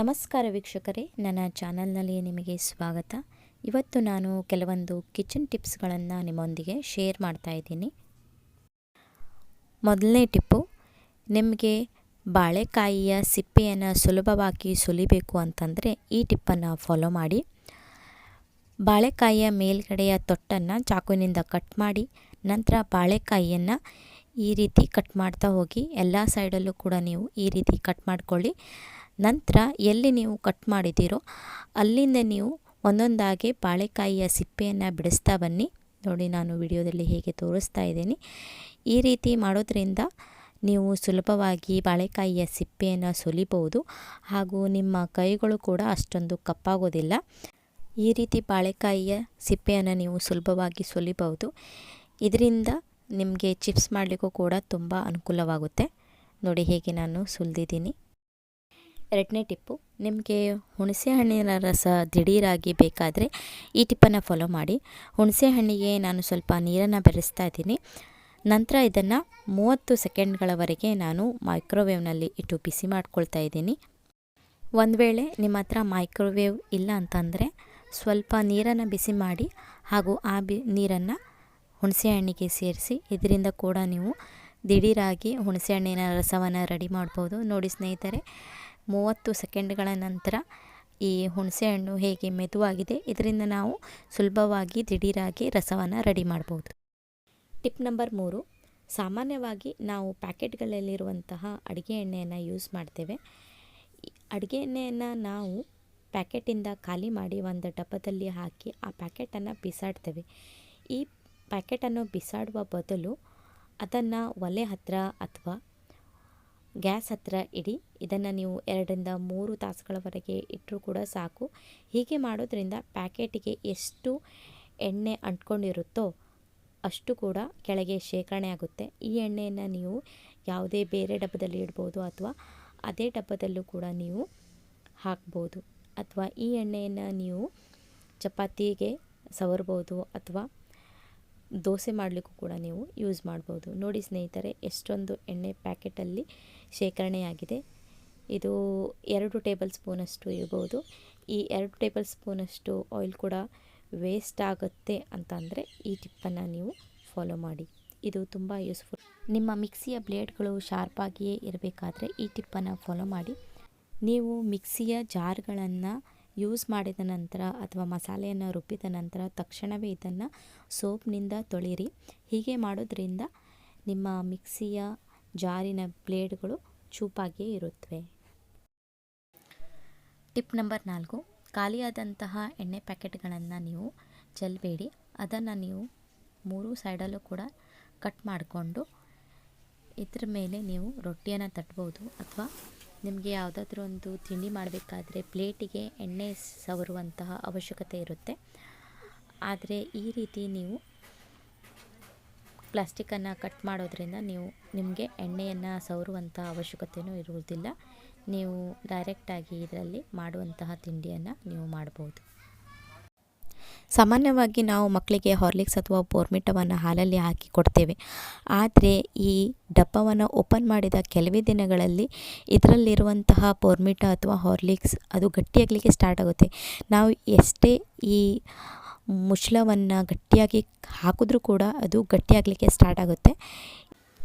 ನಮಸ್ಕಾರ ವೀಕ್ಷಕರೇ, ನನ್ನ ಚಾನಲ್ನಲ್ಲಿ ನಿಮಗೆ ಸ್ವಾಗತ. ಇವತ್ತು ನಾನು ಕೆಲವೊಂದು ಕಿಚನ್ ಟಿಪ್ಸ್ಗಳನ್ನು ನಿಮ್ಮೊಂದಿಗೆ ಶೇರ್ ಮಾಡ್ತಾ ಇದ್ದೀನಿ. ಮೊದಲನೇ ಟಿಪ್ಪು, ನಿಮಗೆ ಬಾಳೆಕಾಯಿಯ ಸಿಪ್ಪೆಯನ್ನು ಸುಲಭವಾಗಿ ಸುಲಿಬೇಕು ಅಂತಂದರೆ ಈ ಟಿಪ್ಪನ್ನು ಫಾಲೋ ಮಾಡಿ. ಬಾಳೆಕಾಯಿಯ ಮೇಲ್ಗಡೆಯ ತೊಟ್ಟನ್ನು ಚಾಕುವಿನಿಂದ ಕಟ್ ಮಾಡಿ, ನಂತರ ಬಾಳೆಕಾಯಿಯನ್ನು ಈ ರೀತಿ ಕಟ್ ಮಾಡ್ತಾ ಹೋಗಿ, ಎಲ್ಲ ಸೈಡಲ್ಲೂ ಕೂಡ ನೀವು ಈ ರೀತಿ ಕಟ್ ಮಾಡ್ಕೊಳ್ಳಿ. ನಂತರ ಎಲ್ಲಿ ನೀವು ಕಟ್ ಮಾಡಿದ್ದೀರೋ ಅಲ್ಲಿಂದ ನೀವು ಒಂದೊಂದಾಗಿ ಬಾಳೆಕಾಯಿಯ ಸಿಪ್ಪೆಯನ್ನು ಬಿಡಿಸ್ತಾ ಬನ್ನಿ. ನೋಡಿ, ನಾನು ವಿಡಿಯೋದಲ್ಲಿ ಹೇಗೆ ತೋರಿಸ್ತಾ ಇದ್ದೀನಿ. ಈ ರೀತಿ ಮಾಡೋದ್ರಿಂದ ನೀವು ಸುಲಭವಾಗಿ ಬಾಳೆಕಾಯಿಯ ಸಿಪ್ಪೆಯನ್ನು ಸುಲಿಬಹುದು ಹಾಗೂ ನಿಮ್ಮ ಕೈಗಳು ಕೂಡ ಅಷ್ಟೊಂದು ಕಪ್ಪಾಗೋದಿಲ್ಲ. ಈ ರೀತಿ ಬಾಳೆಕಾಯಿಯ ಸಿಪ್ಪೆಯನ್ನು ನೀವು ಸುಲಭವಾಗಿ ಸುಲಿಬಹುದು. ಇದರಿಂದ ನಿಮಗೆ ಚಿಪ್ಸ್ ಮಾಡಲಿಕ್ಕೂ ಕೂಡ ತುಂಬ ಅನುಕೂಲವಾಗುತ್ತೆ. ನೋಡಿ, ಹೇಗೆ ನಾನು ಸುಲಿದಿದ್ದೀನಿ. ಎರಡನೇ ಟಿಪ್ಪು, ನಿಮಗೆ ಹುಣಸೆ ಹಣ್ಣಿನ ರಸ ದಿಢೀರಾಗಿ ಬೇಕಾದರೆ ಈ ಟಿಪ್ಪನ್ನು ಫಾಲೋ ಮಾಡಿ. ಹುಣಸೆ ಹಣ್ಣಿಗೆ ನಾನು ಸ್ವಲ್ಪ ನೀರನ್ನು ಬೆರೆಸ್ತಾ ಇದ್ದೀನಿ. ನಂತರ ಇದನ್ನು ಮೂವತ್ತು ಸೆಕೆಂಡ್ಗಳವರೆಗೆ ನಾನು ಮೈಕ್ರೋವೇವ್ನಲ್ಲಿ ಇಟ್ಟು ಬಿಸಿ ಮಾಡ್ಕೊಳ್ತಾ ಇದ್ದೀನಿ. ಒಂದು ವೇಳೆ ನಿಮ್ಮ ಹತ್ರ ಮೈಕ್ರೋವೇವ್ ಇಲ್ಲ ಅಂತಂದರೆ ಸ್ವಲ್ಪ ನೀರನ್ನು ಬಿಸಿ ಮಾಡಿ ಹಾಗೂ ಆ ಬಿ, ನೀರನ್ನು ಹುಣಸೆ ಹಣ್ಣಿಗೆ ಸೇರಿಸಿ, ಇದರಿಂದ ಕೂಡ ನೀವು ದಿಢೀರಾಗಿ ಹುಣಸೆ ಹಣ್ಣಿನ ರಸವನ್ನು ರೆಡಿ ಮಾಡ್ಬೋದು. ನೋಡಿ ಸ್ನೇಹಿತರೆ ಮೂವತ್ತು ಸೆಕೆಂಡ್ಗಳ ನಂತರ ಈ ಹುಣಸೆಹಣ್ಣು ಹೇಗೆ ಮೆದುವಾಗಿದೆ, ಇದರಿಂದ ನಾವು ಸುಲಭವಾಗಿ ದಿಢೀರಾಗಿ ರಸವನ್ನು ರೆಡಿ ಮಾಡ್ಬೋದು. ಟಿಪ್ ನಂಬರ್ ಮೂರು, ಸಾಮಾನ್ಯವಾಗಿ ನಾವು ಪ್ಯಾಕೆಟ್ಗಳಲ್ಲಿರುವಂತಹ ಅಡುಗೆ ಎಣ್ಣೆಯನ್ನು ಯೂಸ್ ಮಾಡ್ತೇವೆ. ಅಡುಗೆ ಎಣ್ಣೆಯನ್ನು ನಾವು ಪ್ಯಾಕೆಟಿಂದ ಖಾಲಿ ಮಾಡಿ ಒಂದು ಡಬ್ಬದಲ್ಲಿ ಹಾಕಿ ಆ ಪ್ಯಾಕೆಟನ್ನು ಬಿಸಾಡ್ತೇವೆ. ಈ ಪ್ಯಾಕೆಟನ್ನು ಬಿಸಾಡುವ ಬದಲು ಅದನ್ನು ಒಲೆ ಹತ್ತಿರ ಅಥವಾ ಗ್ಯಾಸ್ ಹತ್ತಿರ ಇಡಿ, ಇದನ್ನು ನೀವು ಎರಡರಿಂದ ಮೂರು ತಾಸುಗಳವರೆಗೆ ಇಟ್ಟರೂ ಕೂಡ ಸಾಕು. ಹೀಗೆ ಮಾಡೋದ್ರಿಂದ ಪ್ಯಾಕೆಟಿಗೆ ಎಷ್ಟು ಎಣ್ಣೆ ಅಂಟ್ಕೊಂಡಿರುತ್ತೋ ಅಷ್ಟು ಕೂಡ ಕೆಳಗೆ ಶೇಖರಣೆ ಆಗುತ್ತೆ. ಈ ಎಣ್ಣೆಯನ್ನು ನೀವು ಯಾವುದೇ ಬೇರೆ ಡಬ್ಬದಲ್ಲಿ ಇಡ್ಬೋದು ಅಥವಾ ಅದೇ ಡಬ್ಬದಲ್ಲೂ ಕೂಡ ನೀವು ಹಾಕ್ಬೋದು. ಅಥವಾ ಈ ಎಣ್ಣೆಯನ್ನು ನೀವು ಚಪಾತಿಗೆ ಸವರ್ಬೋದು ಅಥವಾ ದೋಸೆ ಮಾಡಲಿಕ್ಕೂ ಕೂಡ ನೀವು ಯೂಸ್ ಮಾಡ್ಬೋದು. ನೋಡಿ ಸ್ನೇಹಿತರೆ, ಎಷ್ಟೊಂದು ಎಣ್ಣೆ ಪ್ಯಾಕೆಟಲ್ಲಿ ಶೇಖರಣೆಯಾಗಿದೆ. ಇದು ಎರಡು ಟೇಬಲ್ ಸ್ಪೂನಷ್ಟು ಇರ್ಬೋದು. ಈ ಎರಡು ಟೇಬಲ್ ಸ್ಪೂನಷ್ಟು ಆಯಿಲ್ ಕೂಡ ವೇಸ್ಟ್ ಆಗುತ್ತೆ ಅಂತಂದರೆ ಈ ಟಿಪ್ಪನ್ನು ನೀವು ಫಾಲೋ ಮಾಡಿ. ಇದು ತುಂಬ ಯೂಸ್ಫುಲ್ ನಿಮ್ಮ ಮಿಕ್ಸಿಯ ಬ್ಲೇಡ್ಗಳು ಶಾರ್ಪಾಗಿಯೇ ಇರಬೇಕಾದ್ರೆ ಈ ಟಿಪ್ಪನ್ನು ಫಾಲೋ ಮಾಡಿ. ನೀವು ಮಿಕ್ಸಿಯ ಜಾರ್ಗಳನ್ನು ಯೂಸ್ ಮಾಡಿದ ನಂತರ ಅಥವಾ ಮಸಾಲೆಯನ್ನು ರುಬ್ಬಿದ ನಂತರ ತಕ್ಷಣವೇ ಇದನ್ನು ಸೋಪ್ನಿಂದ ತೊಳಿರಿ. ಹೀಗೆ ಮಾಡೋದ್ರಿಂದ ನಿಮ್ಮ ಮಿಕ್ಸಿಯ ಜಾರಿನ ಬ್ಲೇಡ್ಗಳು ಚೂಪಾಗಿಯೇ ಇರುತ್ತವೆ ಟಿಪ್ ನಂಬರ್ ನಾಲ್ಕು, ಖಾಲಿಯಾದಂತಹ ಎಣ್ಣೆ ಪ್ಯಾಕೆಟ್ಗಳನ್ನು ನೀವು ಚೆಲ್ಲಬೇಡಿ ಅದನ್ನು ನೀವು ಮೂರು ಸೈಡಲ್ಲೂ ಕೂಡ ಕಟ್ ಮಾಡಿಕೊಂಡು ಇದ್ರ ಮೇಲೆ ನೀವು ರೊಟ್ಟಿಯನ್ನು ತಟ್ಬೋದು ಅಥವಾ ನಿಮಗೆ ಯಾವುದಾದ್ರೂ ಒಂದು ತಿಂಡಿ ಮಾಡಬೇಕಾದ್ರೆ ಪ್ಲೇಟಿಗೆ ಎಣ್ಣೆ ಸವರುವಂತಹ ಅವಶ್ಯಕತೆ ಇರುತ್ತೆ. ಆದರೆ ಈ ರೀತಿ ನೀವು ಪ್ಲಾಸ್ಟಿಕ್ಕನ್ನು ಕಟ್ ಮಾಡೋದ್ರಿಂದ ನೀವು ನಿಮಗೆ ಎಣ್ಣೆಯನ್ನು ಸವರುವಂಥ ಅವಶ್ಯಕತೆಯೂ ಇರುವುದಿಲ್ಲ. ನೀವು ಡೈರೆಕ್ಟಾಗಿ ಇದರಲ್ಲಿ ಮಾಡುವಂತಹ ತಿಂಡಿಯನ್ನು ನೀವು ಮಾಡ್ಬೋದು. ಸಾಮಾನ್ಯವಾಗಿ ನಾವು ಮಕ್ಕಳಿಗೆ ಹಾರ್ಲಿಕ್ಸ್ ಅಥವಾ ಬೋರ್ಮಿಟವನ್ನು ಹಾಲಲ್ಲಿ ಹಾಕಿ ಕೊಡ್ತೇವೆ. ಆದರೆ ಈ ಡಬ್ಬವನ್ನು ಓಪನ್ ಮಾಡಿದ ಕೆಲವೇ ದಿನಗಳಲ್ಲಿ ಇದರಲ್ಲಿರುವಂತಹ ಬೋರ್ಮಿಟ ಅಥವಾ ಹಾರ್ಲಿಕ್ಸ್ ಅದು ಗಟ್ಟಿಯಾಗಲಿಕ್ಕೆ ಸ್ಟಾರ್ಟ್ ಆಗುತ್ತೆ. ನಾವು ಎಷ್ಟೇ ಈ ಮುಚ್ಚಳವನ್ನು ಗಟ್ಟಿಯಾಗಿ ಹಾಕಿದ್ರೂ ಕೂಡ ಅದು ಗಟ್ಟಿಯಾಗಲಿಕ್ಕೆ ಸ್ಟಾರ್ಟ್ ಆಗುತ್ತೆ.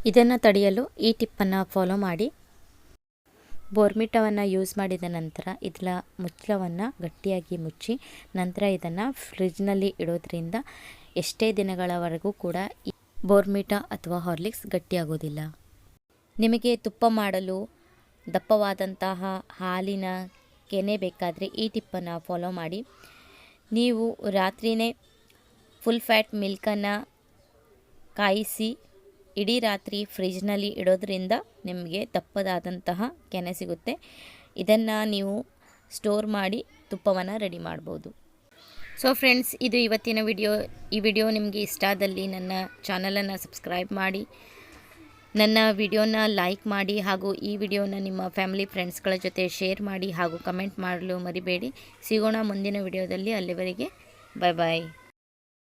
ಇದನ್ನು ತಡೆಯಲು ಈ ಟಿಪ್ಪನ್ನು ಫಾಲೋ ಮಾಡಿ. ಬೋರ್ಮಿಟವನ್ನು ಯೂಸ್ ಮಾಡಿದ ನಂತರ ಇದರ ಮುಚ್ಚಳವನ್ನು ಗಟ್ಟಿಯಾಗಿ ಮುಚ್ಚಿ ನಂತರ ಇದನ್ನು ಫ್ರಿಜ್ನಲ್ಲಿ ಇಡೋದ್ರಿಂದ ಎಷ್ಟೇ ದಿನಗಳವರೆಗೂ ಕೂಡ ಬೋರ್ಮಿಟ ಅಥವಾ ಹಾರ್ಲಿಕ್ಸ್ ಗಟ್ಟಿಯಾಗೋದಿಲ್ಲ. ನಿಮಗೆ ತುಪ್ಪ ಮಾಡಲು ದಪ್ಪವಾದಂತಹ ಹಾಲಿನ ಕೆನೆ ಬೇಕಾದರೆ ಈ ಟಿಪ್ಪನ್ನು ಫಾಲೋ ಮಾಡಿ. ನೀವು ರಾತ್ರಿಯೇ ಫುಲ್ ಫ್ಯಾಟ್ ಮಿಲ್ಕನ್ನು ಕಾಯಿಸಿ ಇಡೀ ರಾತ್ರಿ ಫ್ರಿಜ್ನಲ್ಲಿ ಇಡೋದ್ರಿಂದ ನಿಮಗೆ ದಪ್ಪದಾದಂತಹ ಕೆನೆ ಸಿಗುತ್ತೆ. ಇದನ್ನು ನೀವು ಸ್ಟೋರ್ ಮಾಡಿ ತುಪ್ಪವನ್ನು ರೆಡಿ ಮಾಡ್ಬೋದು. ಸೊ ಫ್ರೆಂಡ್ಸ್ ಇದು ಇವತ್ತಿನ ವಿಡಿಯೋ. ಈ ವಿಡಿಯೋ ನಿಮಗೆ ಇಷ್ಟ ಆದಲ್ಲಿ ನನ್ನ ಚಾನಲನ್ನು ಸಬ್ಸ್ಕ್ರೈಬ್ ಮಾಡಿ, ನನ್ನ ವಿಡಿಯೋನ ಲೈಕ್ ಮಾಡಿ ಹಾಗೂ ಈ ವಿಡಿಯೋನ ನಿಮ್ಮ ಫ್ಯಾಮಿಲಿ ಫ್ರೆಂಡ್ಸ್ಗಳ ಜೊತೆ ಶೇರ್ ಮಾಡಿ ಹಾಗೂ ಕಮೆಂಟ್ ಮಾಡಲು ಮರಿಬೇಡಿ. ಸಿಗೋಣ ಮುಂದಿನ ವಿಡಿಯೋದಲ್ಲಿ. ಅಲ್ಲಿವರೆಗೆ ಬಾಯ್ ಬಾಯ್